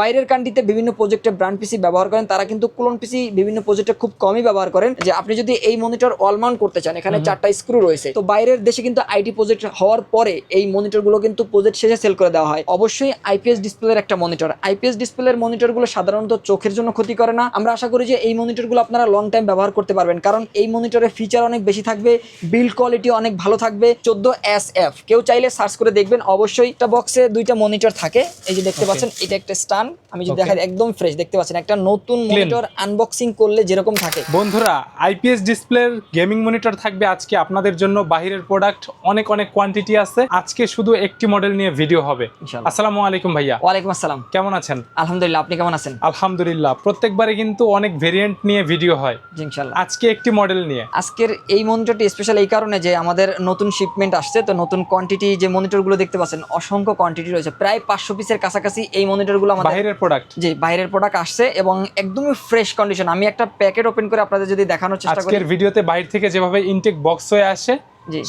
বাইরের কান্ট্রিতে বিভিন্ন প্রজেক্টে ব্র্যান্ড পিসি ব্যবহার করেন তারা কিন্তু ক্লোন পিসি বিভিন্ন প্রজেক্টে খুব কমই ব্যবহার করেন। যে আপনি যদি এই মনিটর অলমাউন্ট করতে চান এখানে চারটা স্ক্রু রয়েছে। তো বাইরের দেশে কিন্তু আইটি প্রজেক্ট হওয়ার পরে এই মনিটরগুলো কিন্তু প্রজেক্ট শেষে সেল করে দেওয়া হয়। অবশ্যই আইপিএস ডিসপ্লের একটা মনিটর আইপিএস ডিসপ্লের মনিটরগুলো সাধারণত চোখের জন্য ক্ষতি করে না। আমরা আশা করি যে এই মনিটরগুলো আপনারা লং টাইম ব্যবহার করতে পারবেন। কারণ এই মনিটরের ফিচার অনেক বেশি থাকবে বিল্ড কোয়ালিটি অনেক ভালো থাকবে। চোদ্দ এস এফ কেউ চাইলে সার্চ করে দেখবেন। অবশ্যই একটা বক্সে দুইটা মনিটর থাকে। এই যে দেখতে পাচ্ছেন এটা একটা স্টান আমি যদি দেখাই একদম ফ্রেশ দেখতে পাচ্ছেন একটা নতুন মনিটর আনবক্সিং করলে যেরকম থাকে। বন্ধুরা আইপিএস ডিসপ্লের গেমিং মনিটর থাকবে আজকে আপনাদের জন্য। বাহিরের প্রোডাক্ট অনেক অনেক কোয়ান্টিটি আছে। আজকে শুধু একটি মডেল নিয়ে ভিডিও হবে। আসসালামু আলাইকুম ভাইয়া। ওয়ালাইকুম আসসালাম। কেমন আছেন? আলহামদুলিল্লাহ আপনি কেমন আছেন? আলহামদুলিল্লাহ প্রত্যেকবারে কিন্তু অনেক ভেরিয়েন্ট নিয়ে ভিডিও হয়। জি ইনশাল্লাহ আজকে একটি মডেল নিয়ে। আজকের এই মনিটরটি স্পেশাল এই কারণে যে আমাদের নতুন শিপমেন্ট আসছে তো নতুন কোয়ান্টিটি যে মনিটরগুলো দেখতে পাচ্ছেন অসংখ্য কোয়ান্টিটি রয়েছে। প্রায় পাঁচশো পিসের কাছাকাছি এই মনিটরগুলো আমাদের বাহিরের প্রোডাক্ট জি বাইরের প্রোডাক্ট আসছে এবং একদমই ফ্রেশ কন্ডিশন আমি একটা প্যাকেট ওপেন করে আপনাদের যদি দেখানোর চেষ্টা করি। আজকের ভিডিওতে বাইরে থেকে যেভাবে ইনটেক বক্স হয়ে আসে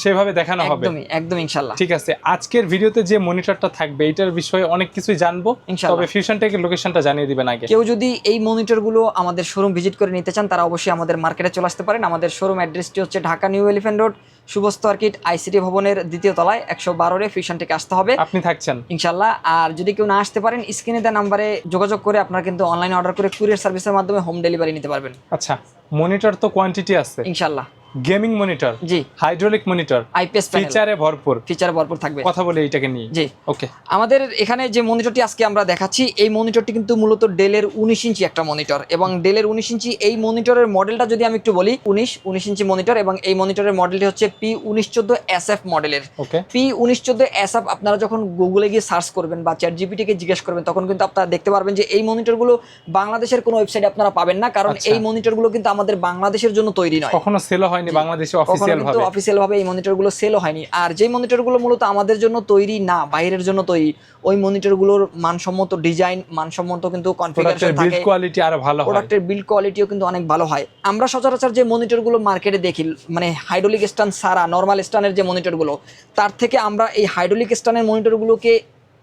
সেভাবে দেখানো হবে। একদমই একদম ইনশাল্লাহ। ঠিক আছে আজকের ভিডিওতে যে মনিটরটা থাকবে এটার বিষয়ে অনেক কিছুই জানব। ইনশাআল্লাহ। তবে ফিউশন টেকের লোকেশনটা জানিয়ে দিবেন আগে। কেউ যদি এই মনিটরগুলো আমাদের শোরুম ভিজিট করে নিতে চান তারা অবশ্যই আমাদের মার্কেটে চলে আসতে পারেন। আমাদের শোরুম অ্যাড্রেসটি হচ্ছে ঢাকা নিউ এলিফেন্ট রোড শুভস্থ আর্কিট আইসিটি ভবনের দ্বিতীয় তলায় একশো বারো রে ফিউশন থেকে আসতে হবে। আপনি থাকছেন। ইনশাল্লাহ। আর যদি কেউ না আসতে পারেন স্ক্রিনে দেওয়া নাম্বারে যোগাযোগ করে আপনারা কিন্তু অনলাইনে অর্ডার করে কুরিয়ার সার্ভিসের মাধ্যমে হোম ডেলিভারি নিতে পারবেন। আচ্ছা মনিটর তো কোয়ান্টিটি আছে। ইনশাল্লাহ। গেমিং মনিটর জি। হাইড্রোলিক মনিটর আইপিএস ফিচারে ভরপুর। ফিচার ভরপুর থাকবে। কথা বলে এইটাকে নিয়ে। জি। ওকে আমাদের এখানে যে মনিটরটি আজকে আমরা দেখাচ্ছি এই মনিটরটি কিন্তু মূলত ডেলের উনিশ ইঞ্চি একটা মনিটর এবং ডেলের উনিশ ইঞ্চি এই মনিটরের মডেলটা যদি আমি একটু বলি উনিশ উনিশ ইঞ্চি মনিটর এবং এই মনিটরের মডেলটি হচ্ছে পি উনিশ চোদ্দ এস এফ মডেলের। ওকে পি উনিশ চোদ্দ এস এফ আপনারা যখন গুগলে গিয়ে সার্চ করবেন বা চ্যাট জিপিটিকে জিজ্ঞেস করবেন তখন কিন্তু আপনারা দেখতে পারবেন যে এই মনিটরগুলো বাংলাদেশের কোনো ওয়েবসাইটে আপনারা পাবেন না কারণ আচ্ছা। এই মনিটরগুলো কিন্তু আমাদের বাংলাদেশের জন্য তৈরি নয়। কখনো সেলও হয়নি বাংলাদেশে অফিসিয়াল ভাবে। অফিসিয়াল ভাবে এই মনিটরগুলো সেলও হয়নি। আর যে মনিটরগুলো মূলত আমাদের জন্য তৈরি না বাইরের জন্য তৈরি ওই মনিটরগুলোর মানসম্মত ডিজাইন মানসম্মত কিন্তু কনফিগারেশন থাকে। কোয়ালিটি আরও ভালো হয়। প্রোডাক্টের বিল্ড কোয়ালিটিও কিন্তু অনেক ভালো হয়। আমরা সচরাচর যে মনিটরগুলো মার্কেটে দেখি মানে হাইড্রোলিক স্টান সারা নর্মাল স্টানের যে মনিটরগুলো তার থেকে আমরা এই হাইড্রোলিক স্টানের মনিটরগুলোকে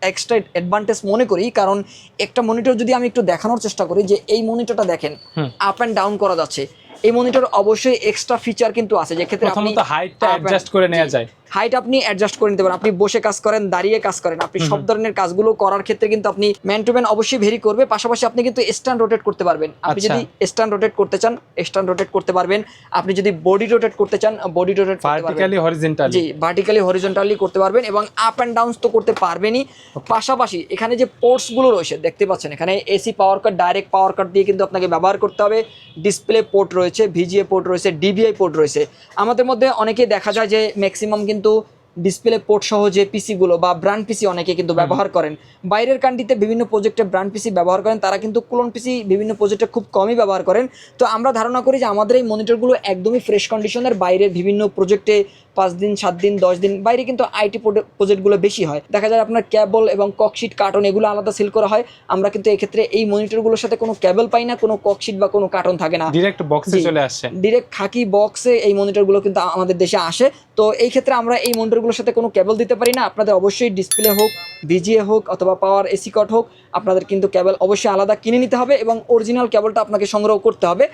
এক্সট্রা অ্যাডভান্টেজ মনে করি। কারণ একটা মনিটর যদি আমি একটু দেখানোর চেষ্টা করি যে এই মনিটরটা দেখেন আপ অ্যান্ড ডাউন করা যাচ্ছে। এই মনিটর অবশ্যই এক্সট্রা ফিচার কিন্তু আছে। যে ক্ষেত্রে আপনি প্রথমত হাইটটা অ্যাডজাস্ট করে নেওয়া যায়। হাইট আপনি অ্যাডজাস্ট করে নিতে পারেন। আপনি বসে কাজ করেন দাঁড়িয়ে কাজ করেন। আপনি সব ধরনের কাজগুলো করার ক্ষেত্রে কিন্তু আপনি ম্যান টু ম্যান অবশ্যই ভেরি করবে। পাশাপাশি আপনি কিন্তু স্ট্যান্ড রোটেট করতে পারবেন। আপনি আচ্ছা। যদি স্ট্যান্ড রোটেট করতে চান স্ট্যান্ড রোটেট করতে পারবেন। আপনি যদি বডি রোটেট করতে চান বডি রোটেট ভার্টিক্যালি হরিজন্টালি জি ভার্টিক্যালি হরিজন্টালি করতে পারবেন এবং আপ অ্যান্ড ডাউন তো করতে পারবেনই। পাশাপাশি এখানে যে পোর্টসগুলো রয়েছে দেখতে পাচ্ছেন এখানে এসি পাওয়ার কাট ডাইরেক্ট পাওয়ার কাট দিয়ে কিন্তু আপনাকে ব্যবহার করতে হবে। ডিসপ্লে পোর্ট রয়েছে ভিজিএ পোর্ট রয়েছে ডিভিআই পোর্ট রয়েছে। আমাদের মধ্যে অনেকেই দেখা যায় যে ম্যাক্সিমাম কিন্তু ডিসপ্লে পোর্ট সহ যে পিসিগুলো বা ব্র্যান্ড পিসি অনেকে কিন্তু ব্যবহার করেন। বাইরের কান্ট্রিতে বিভিন্ন প্রজেক্টে ব্র্যান্ড পিসি ব্যবহার করেন তারা কিন্তু ক্লোন পিসি বিভিন্ন প্রজেক্টে খুব কমই ব্যবহার করেন। তো আমরা ধারণা করি যে আমাদের এই মনিটরগুলো একদমই ফ্রেশ কন্ডিশনের বাইরের বিভিন্ন প্রজেক্টে পাঁচ দিন সাত দিন দশ দিন বাইরে কিন্তু আইটি প্রজেক্টগুলো বেশি হয়। দেখা যায় আপনার ক্যাবল এবং ককশিট কার্টন এগুলো আলাদা সেল করা হয়। আমরা কিন্তু এক্ষেত্রে এই মনিটরগুলোর সাথে কোনো ক্যাবল পাই না কোনো ককশিট বা কোনো কার্টন থাকে না। ডিরেক্ট বক্সে চলে আসছে। ডিরেক্ট খাকি বক্সে এই মনিটরগুলো কিন্তু আমাদের দেশে আসে। তো এই ক্ষেত্রে আমরা এই মনিটরগুলোর সাথে কোনো কেবল দিতে পারি না। আপনাদের অবশ্যই ডিসপ্লে হোক ভিজিএ হোক অথবা পাওয়ার এসি কট হোক আপনাদের কিন্তু কেবল অবশ্যই আলাদা কিনে নিতে হবে এবং অরিজিনাল কেবলটা আপনাকে সংগ্রহ করতে হবে।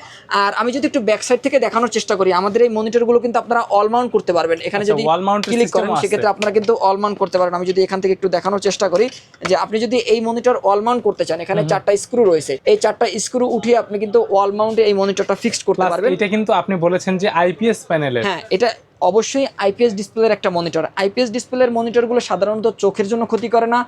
আর আমি যদি একটু ব্যাক সাইড থেকে দেখানোর চেষ্টা করি আমাদের এই মনিটরগুলো কিন্তু আপনারা অল মাউন্ট করতে পারবেন। এখানে আচ্ছা, যদি ক্লিক করেন সেক্ষেত্রে আপনারা কিন্তু অল মাউন্ট করতে পারেন আমি যদি এখান থেকে একটু দেখানোর চেষ্টা করি যে আপনি যদি এই মনিটর অল মাউন্ট করতে চান এখানে চারটা স্ক্রু রয়েছে। এই চারটা স্ক্রু উঠিয়ে আপনি কিন্তু ওয়াল মাউন্টে এই মনিটরটা ফিক্সড করতে পারবেন। এটা কিন্তু আপনি বলেছেন যে আইপিএস প্যানেলের হ্যাঁ এটা অবশ্যই আইপিএস ডিসপ্লের একটা মনিটর আইপিএস ডিসপ্লের মনিটরগুলো সাধারণত চোখের জন্য ক্ষতি করে না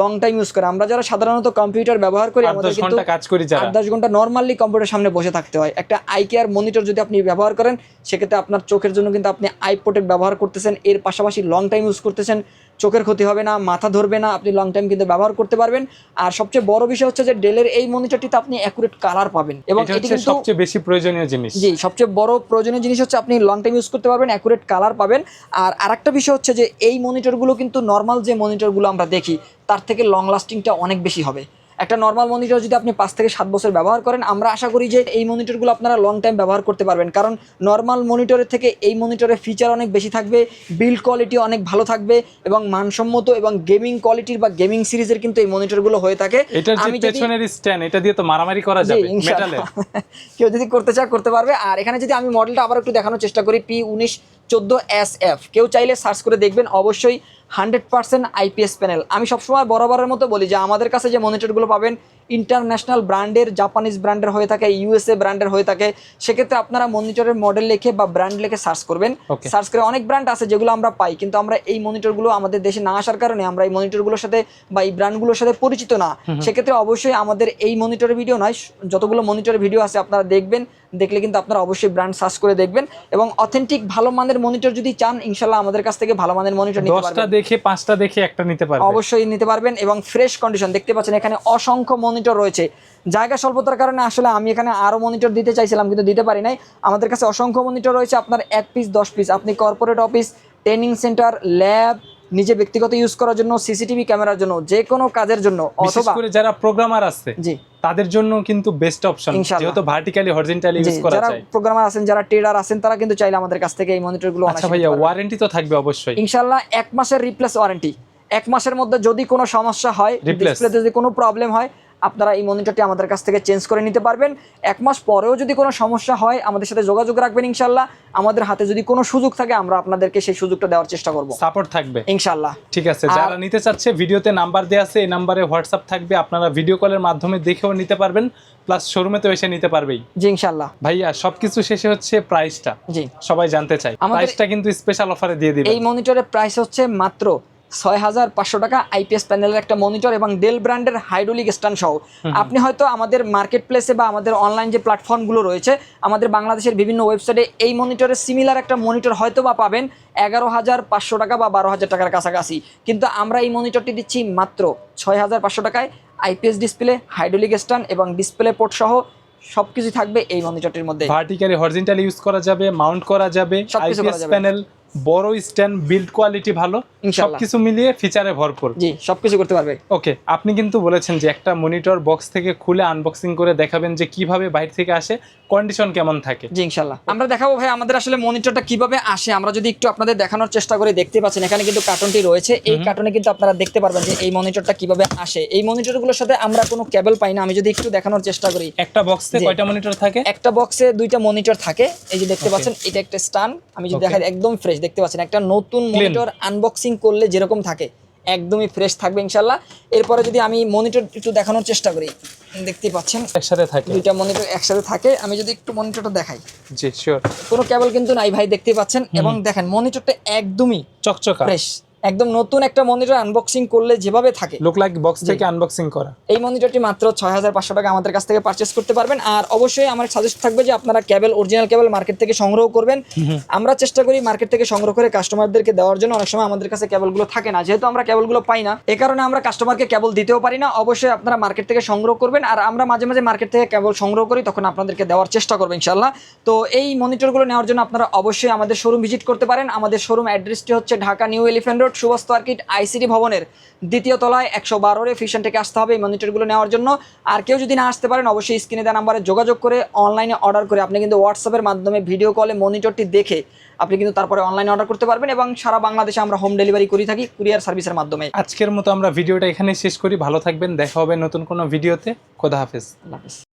লং টাইম ইউজ করে। আমরা যারা সাধারণত কম্পিউটার ব্যবহার করি আমাদের কিন্তু ঘণ্টা কাজ করি যারা। আট দশ ঘণ্টা নর্মালি কম্পিউটার সামনে বসে থাকতে হয়। একটা আই কেয়ার মনিটর যদি আপনি ব্যবহার করেন সেক্ষেত্রে আপনার চোখের জন্য কিন্তু আপনি আই প্রোটেক্ট ব্যবহার করতেছেন এর পাশাপাশি লং টাইম ইউজ করতেছেন। চোখের ক্ষতি হবে না মাথা ধরবে না আপনি লং টাইম কিন্তু ব্যবহার করতে পারবেন। আর সবচেয়ে বড় বিষয় হচ্ছে যে ডেলের এই মনিটরটিতে আপনি অ্যাকুরেট কালার পাবেন। এবং এটি কিন্তু সবচেয়ে বেশি প্রয়োজনীয় জিনিস। জি সবচেয়ে বড় প্রয়োজনীয় জিনিস হচ্ছে আপনি লং টাইম ইউজ করতে পারবেন অ্যাকুরেট কালার পাবেন। আর আরেকটা বিষয় হচ্ছে যে এই মনিটরগুলো কিন্তু নর্মাল যে মনিটরগুলো আমরা দেখি তার থেকে লং লাস্টিংটা অনেক বেশি হবে। একটা নর্মাল মনিটর যদি আপনি পাঁচ থেকে সাত বছর ব্যবহার করেন আমরা আশা করি যে এই মনিটরগুলো আপনারা লং টাইম ব্যবহার করতে পারবেন। কারণ নর্মাল মনিটরের থেকে এই মনিটরের ফিচার অনেক বেশি থাকবে বিল্ড কোয়ালিটি অনেক ভালো থাকবে এবং মানসম্মত এবং গেমিং কোয়ালিটির বা গেমিং সিরিজের কিন্তু এই মনিটরগুলো হয়ে থাকে। এটার যে আমি পেছনের স্ট্যান্ড এটা দিয়ে তো মারামারি করা যাবে মেটালে কেউ যদি করতে চায় করতে পারবে। আর এখানে যদি আমি মডেলটা আবার একটু দেখানোর চেষ্টা করি পি উনিশ চোদ্দ এস এফ। কেউ চাইলে সার্চ করে দেখবেন অবশ্যই হান্ড্রেড পার্সেন্ট আইপিএস প্যানেল। আমি সবসময় বরাবরের মতো বলি যে আমাদের কাছে যে মনিটরগুলো পাবেন ইন্টারন্যাশনাল ব্র্যান্ডের জাপানিজ ব্র্যান্ডের হয়ে থাকে ইউএসএ ব্র্যান্ডের হয়ে থাকে সেক্ষেত্রে আপনারা মনিটরের মডেল লিখে বা ব্র্যান্ড লিখে সার্চ করবেন। সার্চ করে অনেক ব্র্যান্ড আছে যেগুলো আমরা পাই কিন্তু আমরা এই মনিটরগুলো আমাদের দেশে না আসার কারণে আমরা এই মনিটরগুলোর সাথে বা এই ব্র্যান্ডগুলোর সাথে পরিচিত না। সেক্ষেত্রে অবশ্যই আমাদের এই মনিটরের ভিডিও নয় যতগুলো মনিটরের ভিডিও আছে আপনারা দেখবেন দেখলে কিন্তু আপনারা অবশ্যই ব্র্যান্ড সার্চ করে দেখবেন এবং অথেন্টিক ভালো মানের মনিটর যদি চান ইনশাল্লাহ আমাদের কাছ থেকে ভালো মানের মনিটর নিতে পারবেন। দেখে পাঁচটা দেখে একটা নিতে পারবে অবশ্যই নিতে পারবেন এবং ফ্রেশ কন্ডিশন দেখতে পাচ্ছেন এখানে অসংখ্য মনিটর রয়েছে। জায়গা স্বল্পতার কারণে আসলে আমি এখানে আরও মনিটর দিতে চাইছিলাম কিন্তু দিতে পারি নাই। আমাদের কাছে অসংখ্য মনিটর রয়েছে আপনার এক পিস দশ পিস আপনি corporate office training centre lab নিজে ব্যক্তিগত ইউজ করার জন্য সিসিটিভি ক্যামেরার জন্য যে কোনো কাজের জন্য অথবা করে যারা প্রোগ্রামার আছে জি। তাদের জন্য কিন্তু বেস্ট অপশন। যেহেতু ভার্টিক্যালি হরিজন্টালি ইউজ করা যায়। যারা প্রোগ্রামার আছেন যারা ট্রেডার আছেন তারা কিন্তু চাইলে আমাদের কাছ থেকে এই মনিটরগুলো আচ্ছা ভাইয়া ওয়ারেন্টি তো থাকবে অবশ্যই। ইনশাআল্লাহ এক মাসের রিপ্লেস ওয়ারেন্টি এক মাসের মধ্যে যদি কোনো সমস্যা হয়। ডিসপ্লেতে যদি কোনো প্রবলেম হয় আপনারা এই মনিটরটি আমাদের কাছ থেকে চেঞ্জ করে নিতে পারবেন। এক মাস পরেও যদি কোনো সমস্যা হয় আমাদের সাথে যোগাযোগ রাখবেন ইনশাল্লাহ। আমাদের হাতে যদি কোনো সুযোগ থাকে আমরা আপনাদেরকে সেই সুযোগটা দেওয়ার চেষ্টা করব। সাপোর্ট থাকবে। ইনশাল্লাহ। ঠিক আছে যারা নিতে চাচ্ছে ভিডিওতে নাম্বার দেওয়া আছে এই নাম্বারে হোয়াটসঅ্যাপ থাকবে। আপনারা ভিডিও কলের মাধ্যমে দেখেও নিতে পারবেন প্লাস শোরুমে তো এসে নিতে পারবেই। জি ইনশাল্লাহ। ভাইয়া সবকিছু শেষে হচ্ছে প্রাইসটা জি। সবাই জানতে আমাদের- প্রাইসটা কিন্তু স্পেশাল অফারে দিয়ে দিবেন। এই মনিটরের প্রাইস হচ্ছে মাত্র ছয় হাজার পাঁচশো টাকা আইপিএস প্যানেলের একটা মনিটর এবং ডেল ব্র্যান্ডের হাইড্রোলিক স্ট্যান্ড সহ। আপনি হয়তো আমাদের মার্কেট প্লেসে বা আমাদের অনলাইন যে প্ল্যাটফর্মগুলো রয়েছে আমাদের বাংলাদেশের বিভিন্ন ওয়েবসাইটে এই মনিটরের সিমিলার একটা মনিটর হয়তো বা পাবেন এগারো হাজার পাঁচশো টাকা বা বারো হাজার টাকার কাছাকাছি। কিন্তু আমরা এই মনিটরটি দিচ্ছি মাত্র ছয় হাজার পাঁচশো টাকায় আইপিএস ডিসপ্লে হাইড্রোলিক স্ট্যান্ড এবং ডিসপ্লে পোর্ট সহ সবকিছু থাকবে এই মনিটরটির মধ্যে। ভার্টিক্যালি হরিজন্টালি ইউজ করা যাবে মাউন্ট করা যাবে আইপিএস প্যানেল বড় স্ট্যান্ড বিল্ড কোয়ালিটি ভালো সবকিছু মিলিয়ে ফিচারে ভরপুর। জি সব কিছু করতে পারবে। ওকে আপনি কিন্তু বলেছেন যে একটা মনিটর বক্স থেকে খুলে আনবক্সিং করে দেখাবেন যে কীভাবে বাইরে থেকে আসে কন্ডিশন কেমন থাকে। জি ইনশাল্লাহ। আমরা দেখাবো ভাই আমাদের আসলে মনিটরটা কীভাবে আসে। আমরা যদি একটু আপনাদের দেখানোর চেষ্টা করে দেখতে পাচ্ছেন এখানে কিন্তু কার্টনটি রয়েছে। এই কার্টনে কিন্তু আপনারা দেখতে পারবেন যে এই মনিটরটা কীভাবে আসে। এই মনিটরগুলোর সাথে আমরা কোনো কেবল পাই না। আমি যদি একটু দেখানোর চেষ্টা করি। একটা বক্সে। কয়টা মনিটর থাকে? একটা বক্সে দুইটা মনিটর থাকে। এই যে দেখতে পাচ্ছেন এটা একটা স্টান আমি যদি. দেখাই একদম ফ্রেশ দেখতে পাচ্ছেন একটা নতুন মনিটর আনবক্সিং করলে যেরকম থাকে একদমই ফ্রেশ থাকবে ইনশাল্লাহ এরপরে যদি আমি মনিটর একটু দেখানোর চেষ্টা করি দেখতে পাচ্ছেন? একসাথে থাকে। দুইটা মনিটর একসাথে থাকে। আমি যদি একটু মনিটরটা দেখাই। জি শিওর কোনো কেবল কিন্তু নাই ভাই দেখতে পাচ্ছেন? এবং দেখেন মনিটরটা একদমই চকচকা। ফ্রেশ একদম নতুন একটা মনিটর আনবক্সিং করলে যেভাবে থাকে। লুক লাইক বক্স থেকে আনবক্সিং করা। এই মনিটরটি মাত্র ছয় হাজার পাঁচশো টাকা আমাদের কাছ থেকে পারচেস করতে পারবেন। আর অবশ্যই আমার সাজেস্ট থাকবে যে আপনারা কেবল অরিজিনাল কেবল মার্কেট থেকে সংগ্রহ করবেন। আমরা চেষ্টা করি মার্কেট থেকে সংগ্রহ করে কাস্টমারদেরকে দেওয়ার জন্য। অনেক সময় আমাদের কাছে কেবলগুলো থাকে না। যেহেতু আমরা কেবলগুলো পাই না এ কারণে আমরা কাস্টমারকে কেবল দিতেও পারি না। অবশ্যই আপনারা মার্কেট থেকে সংগ্রহ করবেন। আর আমরা মাঝে মাঝে মার্কেট থেকে কেবল সংগ্রহ করি তখন আপনাদেরকে দেওয়ার চেষ্টা করব ইনশাল্লাহ তো এই মনিটরগুলো নেওয়ার জন্য আপনারা অবশ্যই আমাদের শোরুম ভিজিট করতে পারেন। আমাদের শোরুম অ্যাড্রেসটি হচ্ছে Dhaka new elephant road Subhash market ICD ভবনের দ্বিতীয় তলায় একশো বারোরে ফিশন থেকে আসতে হবে এই মনিটরগুলো নেওয়ার জন্য। আর কেউ যদি না আসতে পারেন অবশ্যই স্ক্রিনে দেওয়া নাম্বারে যোগাযোগ করে অনলাইনে অর্ডার করে আপনি কিন্তু হোয়াটসঅ্যাপের মাধ্যমে ভিডিও কলে মনিটরটি দেখে আপনি কিন্তু তারপরে অনলাইনে অর্ডার করতে পারবেন এবং সারা বাংলাদেশে আমরা হোম ডেলিভারি করে থাকি কুরিয়ার সার্ভিসের মাধ্যমে। আজকের মতো আমরা ভিডিওটা এখানে শেষ করি। ভালো থাকবেন। দেখা হবে নতুন কোনো ভিডিওতে খোদা হাফেজ। আল্লাহ হাফেজ।